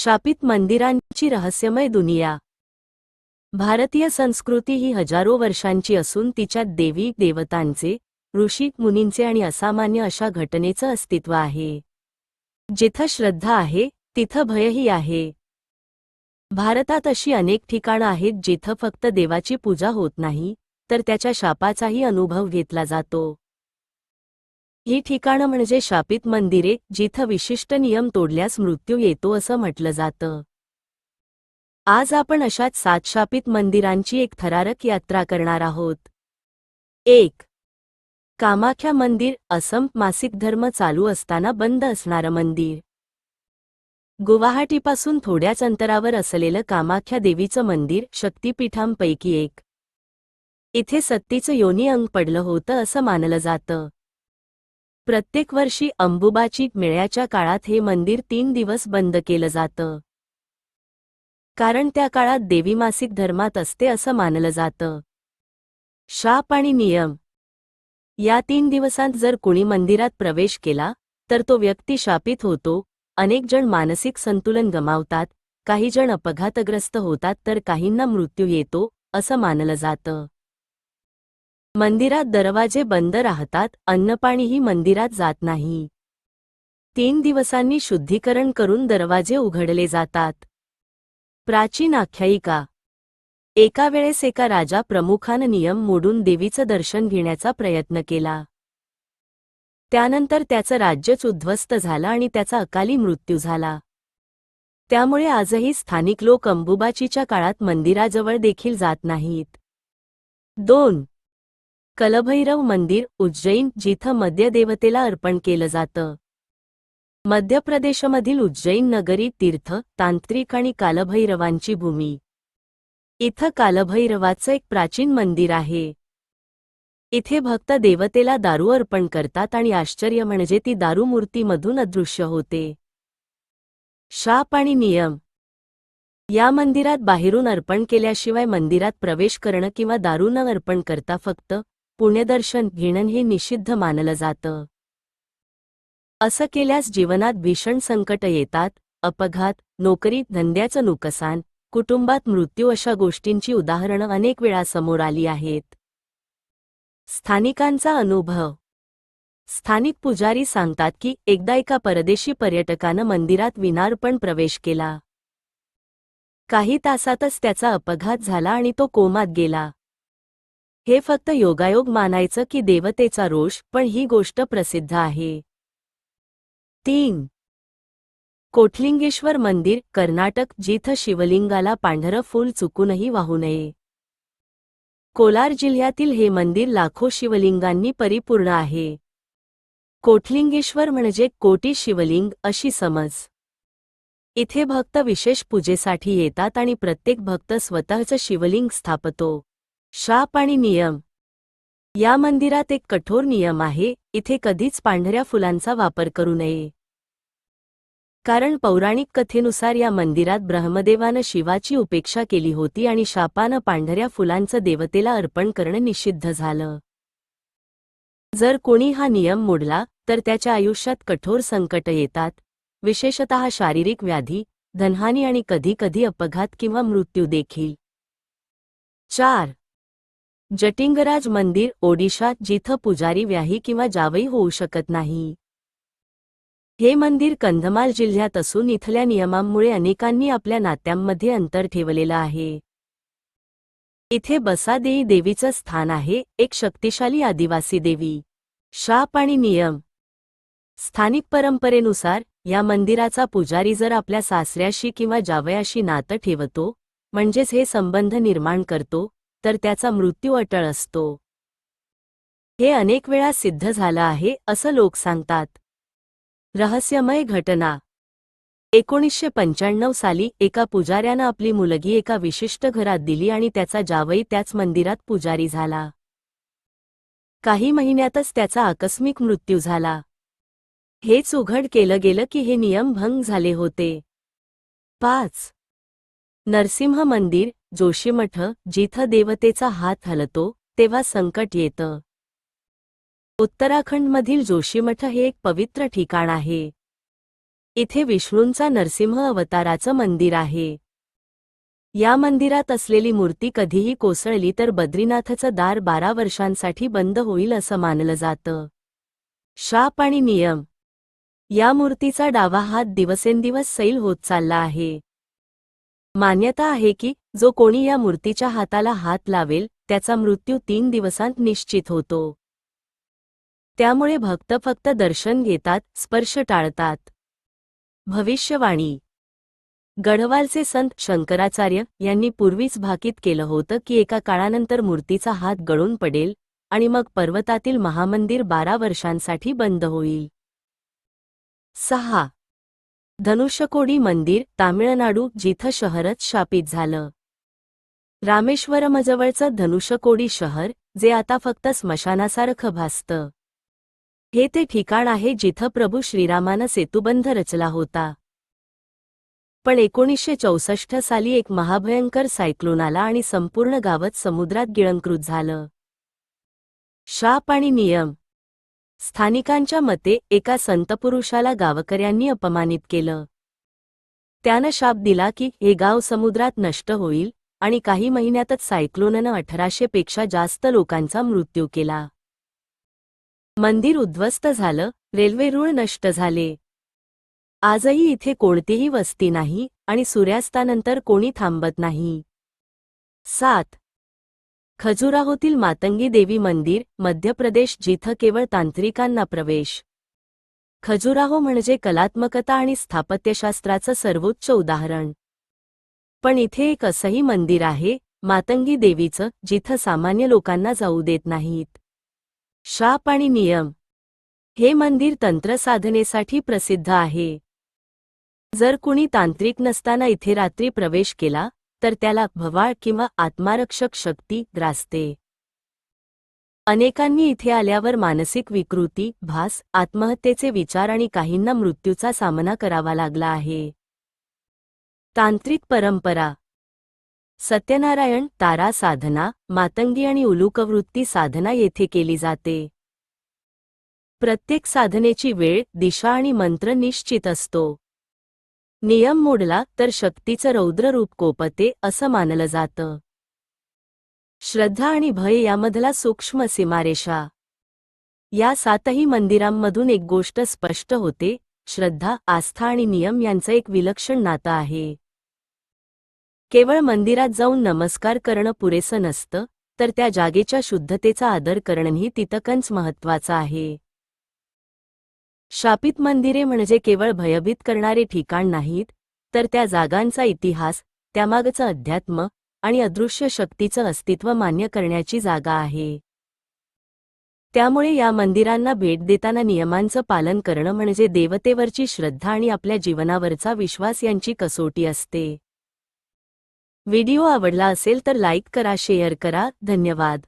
शापित मंदिरांची रहस्यमय दुनिया. भारतीय संस्कृती ही हजारो वर्षांची असून तिच्यात देवी देवतांचे ऋषी मुनींचे आणि असामान्य अशा घटनेचं अस्तित्व आहे. जिथं श्रद्धा आहे तिथं भयही आहे. भारतात अशी अनेक ठिकाणं आहेत जिथं फक्त देवाची पूजा होत नाही तर त्याच्या शापाचाही अनुभव घेतला जातो. ही ठिकाणं म्हणजे शापित मंदिरे जिथं विशिष्ट नियम तोडल्यास मृत्यू येतो असं म्हटलं जातं. आज आपण अशाच सात शापित मंदिरांची एक थरारक यात्रा करणार आहोत. एक. कामाख्या मंदिर असम मासिक धर्म चालू असताना बंद असणारं मंदिर. गुवाहाटीपासून थोड्याच अंतरावर असलेलं कामाख्या देवीचं मंदिर शक्तिपीठांपैकी एक. इथे सत्तीचं योनी अंग पडलं होतं असं मानलं जातं. प्रत्येक वर्षी अंबुबाची मेळ्याच्या काळात हे मंदिर तीन दिवस बंद केलं जातं. कारण त्या काळात देवी मासिक धर्मात असते असं मानलं जातं. शाप आणि नियम. या तीन दिवसांत जर कुणी मंदिरात प्रवेश केला तर तो व्यक्ती शापित होतो अनेक जण मानसिक संतुलन गमावतात काही जण अपघातग्रस्त होतात तर काहींना मृत्यू येतो असं मानलं जातं. मंदिरात दरवाजे बंद राहतात अन्नपाणीही मंदिरात जात नाही. तीन दिवसांनी शुद्धीकरण करून दरवाजे उघडले जातात. प्राचीन आख्यायिका. एका वेळेस एका राजा प्रमुखानं नियम मोडून देवीचं दर्शन घेण्याचा प्रयत्न केला. त्यानंतर त्याचं राज्यच उद्ध्वस्त झालं आणि त्याचा अकाली मृत्यू झाला. त्यामुळे आजही स्थानिक लोक अंबुबाचीच्या काळात मंदिराजवळ देखील जात नाहीत. दोन कलभैरव मंदिर उज्जैन जिथं मध्यदेवतेला अर्पण केलं जातं. मध्य प्रदेशमधील उज्जैन नगरी तीर्थ तांत्रिक आणि कालभैरवांची भूमी. इथं कालभैरवाचं एक प्राचीन मंदिर आहे. इथे भक्त देवतेला दारू अर्पण करतात आणि आश्चर्य म्हणजे ती दारू मूर्तीमधून अदृश्य होते. शाप आणि नियम. या मंदिरात बाहेरून अर्पण केल्याशिवाय मंदिरात प्रवेश करणं किंवा दारू न अर्पण करता फक्त पुण्यदर्शन घेणं हे निषिद्ध मानलं जातं. असं केल्यास जीवनात भीषण संकट येतात अपघात नोकरी धंद्याचं नुकसान कुटुंबात मृत्यू अशा गोष्टींची उदाहरणं अनेक वेळा समोर आली आहेत. स्थानिकांचा अनुभव. स्थानिक पुजारी सांगतात की एकदा एका परदेशी पर्यटकानं मंदिरात विनार्पण प्रवेश केला. काही तासातच त्याचा अपघात झाला आणि तो कोमात गेला. हे फक्त योगायोग मानायचं की देवतेचा रोष पण ही गोष्ट प्रसिद्ध आहे. तीन. कोठलिंगेश्वर मंदिर कर्नाटक जिथं शिवलिंगाला पांढरं फूल चुकूनही वाहू नये. कोलार जिल्ह्यातील हे मंदिर लाखो शिवलिंगांनी परिपूर्ण आहे. कोठलिंगेश्वर म्हणजे कोटी शिवलिंग अशी समज. इथे भक्त विशेष पूजेसाठी येतात आणि प्रत्येक भक्त स्वतःचं शिवलिंग स्थापतो. शाप आणि नियम. या मंदिरात एक कठोर नियम आहे इथे कधीच पांढऱ्या फुलांचा वापर करू नये. कारण पौराणिक कथेनुसार या मंदिरात ब्रह्मदेवानं शिवाची उपेक्षा केली होती आणि शापानं पांढऱ्या फुलांचं देवतेला अर्पण करणं निषिद्ध झालं. जर कोणी हा नियम मोडला तर त्याच्या आयुष्यात कठोर संकट येतात. विशेषतः शारीरिक व्याधी धनहानी आणि कधीकधी अपघात किंवा मृत्यू देखील. चार. जटिंगराज मंदिर ओडिशा जिथं पुजारी व्याही किंवा जावई होऊ शकत नाही. हे मंदिर कंधमाल जिल्ह्यात असून इथल्या नियमांमुळे अनेकांनी आपल्या नात्यांमध्ये अंतर ठेवलेलं आहे. इथे बसादेई देवीचं स्थान आहे एक शक्तिशाली आदिवासी देवी. शाप आणि नियम. स्थानिक परंपरेनुसार या मंदिराचा पुजारी जर आपल्या सासऱ्याशी किंवा जावयाशी नातं ठेवतो म्हणजेच हे संबंध निर्माण करतो तर त्याचा मृत्यू अटळ असतो. हे अनेक वेळा सिद्ध झालं आहे असं लोक सांगतात. रहस्यमय घटना. एकोणीसशे पंच्याण्णव साली एका पुजाऱ्यानं आपली मुलगी एका विशिष्ट घरात दिली आणि त्याचा जावई त्याच मंदिरात पुजारी झाला. काही महिन्यातच त्याचा आकस्मिक मृत्यू झाला. हेच उघड केलं गेलं की हे नियम भंग झाले होते. पाच. नरसिंह मंदिर जोशीमठ जिथं देवतेचा हात हलतो तेव्हा संकट येतं. उत्तराखंडमधील जोशीमठ हे एक पवित्र ठिकाण आहे. इथे विष्णूंचा नरसिंह अवताराचं मंदिर आहे. या मंदिरात असलेली मूर्ती कधीही कोसळली तर बद्रीनाथचं दार बारा वर्षांसाठी बंद होईल असं मानलं जातं. शाप आणि नियम. या मूर्तीचा डावा हात दिवसेंदिवस सैल होत चालला आहे. मान्यता आहे की जो कोणी या मूर्तीच्या हाताला हात लावेल त्याचा मृत्यू तीन दिवसांत निश्चित होतो. त्यामुळे भक्त फक्त दर्शन घेतात स्पर्श टाळतात. भविष्यवाणी. गढवालचे संत शंकराचार्य यांनी पूर्वीच भाकीत केलं होतं की एका काळानंतर मूर्तीचा हात गळून पडेल आणि मग पर्वतातील महामंदिर बारा वर्षांसाठी बंद होईल. सहा. धनुष्यकोडी मंदिर तामिळनाडू जिथं शहरच शापित झालं. रामेश्वरमजवळचं धनुषकोडी शहर जे आता फक्त स्मशानासारखं भासतं. हे ते ठिकाण आहे जिथं प्रभू श्रीरामानं सेतुबंध रचला होता. पण एकोणीसशे चौसष्ट साली एक महाभयंकर सायक्लोन आला आणि संपूर्ण गावत समुद्रात गिळंकृत झालं. शाप आणि नियम. स्थानिकांच्या मते एका संतपुरुषाला गावकऱ्यांनी अपमानित केलं. त्यानं शाप दिला की हे गाव समुद्रात नष्ट होईल आणि काही महिन्यातच सायक्लोननं अठराशे पेक्षा जास्त लोकांचा मृत्यू केला. मंदिर उद्ध्वस्त झालं रेल्वे रुळ नष्ट झाले. आजही इथे कोणतीही वस्ती नाही आणि सूर्यास्तानंतर कोणी थांबत नाही. सात. खजुराहोतील मातंगी देवी मंदिर मध्य प्रदेश जिथं केवळ तांत्रिकांना प्रवेश. खजुराहो म्हणजे कलात्मकता आणि स्थापत्यशास्त्राचं सर्वोच्च उदाहरण. पण इथे एक असंही मंदिर आहे मातंगी देवीचं जिथं सामान्य लोकांना जाऊ देत नाहीत. शाप आणि नियम. हे मंदिर तंत्रसाधनेसाठी प्रसिद्ध आहे. जर कुणी तांत्रिक नसताना इथे रात्री प्रवेश केला तर त्याला भवाळ किंवा आत्मारक्षक शक्ती ग्रासते अनेकांनी इथे आल्यावर मानसिक विकृती भास आत्महत्येचे विचार आणि काहींना मृत्यूचा सामना करावा लागला आहे. तांत्रिक परंपरा. सत्यनारायण तारा साधना मातंगी आणि उलुकवृत्ती साधना येथे केली जाते. प्रत्येक साधनेची वेळ दिशा आणि मंत्र निश्चित असतो. नियम मोडला तर शक्तीचं रौद्र रूप कोपते असं मानलं जातं. श्रद्धा आणि भय यामधला सूक्ष्म सीमारेषा. या सातही मंदिरांमधून एक गोष्ट स्पष्ट होते श्रद्धा आस्था आणि नियम यांचं एक विलक्षण नातं आहे. केवळ मंदिरात जाऊन नमस्कार करणं पुरेसं नसतं तर त्या जागेच्या शुद्धतेचा आदर करणंही तितकंच महत्वाचं आहे. शापित मंदिरे म्हणजे केवळ भयभीत करणारे ठिकाण नाहीत तर त्या जागांचा इतिहास त्यामागचं अध्यात्म आणि अदृश्य शक्तीचं अस्तित्व मान्य करण्याची जागा आहे. त्यामुळे या मंदिरांना भेट देताना नियमांचं पालन करणं म्हणजे देवतेवरची श्रद्धा आणि आपल्या जीवनावरचा विश्वास यांची कसोटी असते. व्हिडिओ आवडला असेल तर लाईक करा शेअर करा. धन्यवाद.